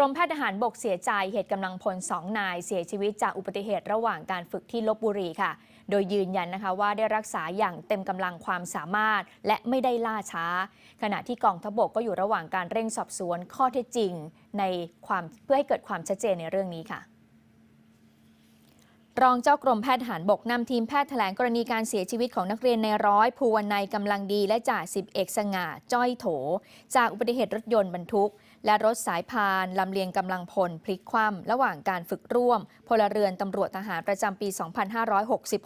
รมแพทย์ทหารบกเสียใจเหตุกำลังพลสองนายเสียชีวิตจากอุบัติเหตุระหว่างการฝึกที่ลบบุรีค่ะ โดยยืนยันนะคะว่าได้รักษาอย่างเต็มกำลังความสามารถ และไม่ได้ล่าช้า ขณะที่กองทพบกก็อยู่ระหว่างการเร่งสอบสวนข้อเท็จจริง ในความเพื่อให้เกิดความชัดเจนในเรื่องนี้ค่ะรองเจ้ากรมแพทย์ทหารบกนำทีมแพทย์แถลงกรณีการเสียชีวิตของนักเรียนในร้อยภูวนัยกำลังดีและจ่าสิบเอกสง่าจ้อยโถ จากอุบัติเหตุรถยนต์บรรทุก และรถสายพานลำเลียงกำลังพลพลิกคว่ำระหว่างการฝึกร่วม พลเรือนตำรวจทหารประจำปี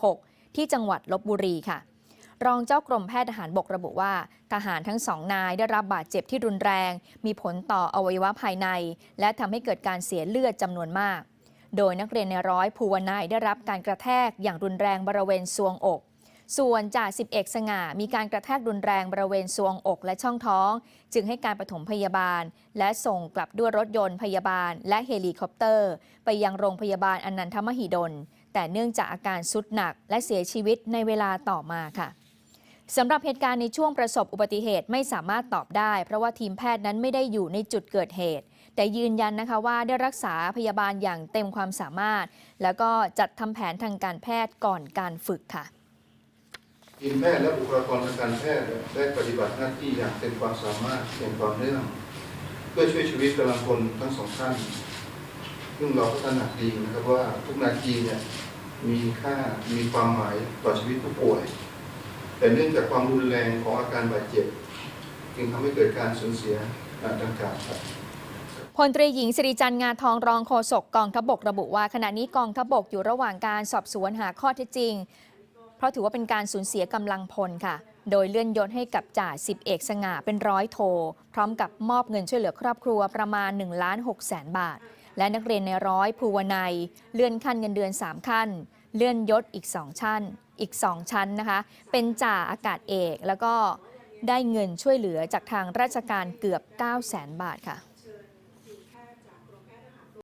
2566 ที่จังหวัดลบบุรีค่ะ รองเจ้ากรมแพทย์ทหารบกระบุว่า ทหารทั้งสองนายได้รับบาดเจ็บที่รุนแรง มีผลต่ออวัยวะภายใน และทำให้เกิดการเสียเลือดจำนวนมาก โดยนักเรียนในร้อยภูวนายได้รับการกระแทกอย่างรุนแรงบริเวณซวงอก ส่วนจ่าสิบเอกสง่า มีการกระแทกรุนแรงบริเวณซวงอกและช่องท้อง จึงให้การปฐมพยาบาล และส่งกลับด้วยรถยนต์พยาบาล และเฮลิคอปเตอร์ ไปยังโรงพยาบาลอนันทมหิดล แต่เนื่องจากอาการสุดหนักและเสียชีวิตในเวลาต่อมาค่ะสำหรับเหตุการณ์ในช่วงประสบอุบัติเหตุไม่สามารถตอบได้ เพราะว่าทีมแพทย์นั้นไม่ได้อยู่ในจุดเกิดเหตุ แต่ยืนยันนะคะว่าได้รักษาพยาบาลอย่างเต็มความสามารถ แล้วก็จัดทำแผนทางการแพทย์ก่อนการฝึกค่ะ ทีมแพทย์และบุคลากรทางการแพทย์ได้ปฏิบัติหน้าที่อย่างเต็มความสามารถอย่างต่อเนื่อง เพื่อช่วยชีวิตกำลังพลทั้งสองท่าน ซึ่งเราก็ตระหนักดีนะครับว่าทุกนาทีเนี่ยมีค่ามีความหมายต่อชีวิตผู้ป่วย แต่เนื่องจากความรุนแรงของอาการบาดเจ็บ จึงทำให้เกิดการสูญเสียดังกล่าวครับพลตรีหญิงสิริจันทร์งาทองรองโฆษกกองทัพบกระบุว่าขณะนี้กองทัพบกอยู่ระหว่างการสอบสวนหาข้อเท็จจริง ราะถือว่าเป็นการสูญเสียกำลังพลค่ะ โดยเลื่อนยศให้กับจ่าสิบเอกสง่าเป็นร้อยโท พร้อมกับมอบเงินช่วยเหลือครอบครัวประมาณ1ล้าน6แสนบาท และนักเรียนในร้อยภูวนัย เลื่อนขั้นเงินเดือน 3 ขั้น เลื่อนยศอีก 2 ชั้น อีก 2 ชั้นนะคะ เป็นจ่าอากาศเอกแล้วก็ได้เงินช่วยเหลือจากทางราชการเกือบ 9 0 0แสนบาทค่ะ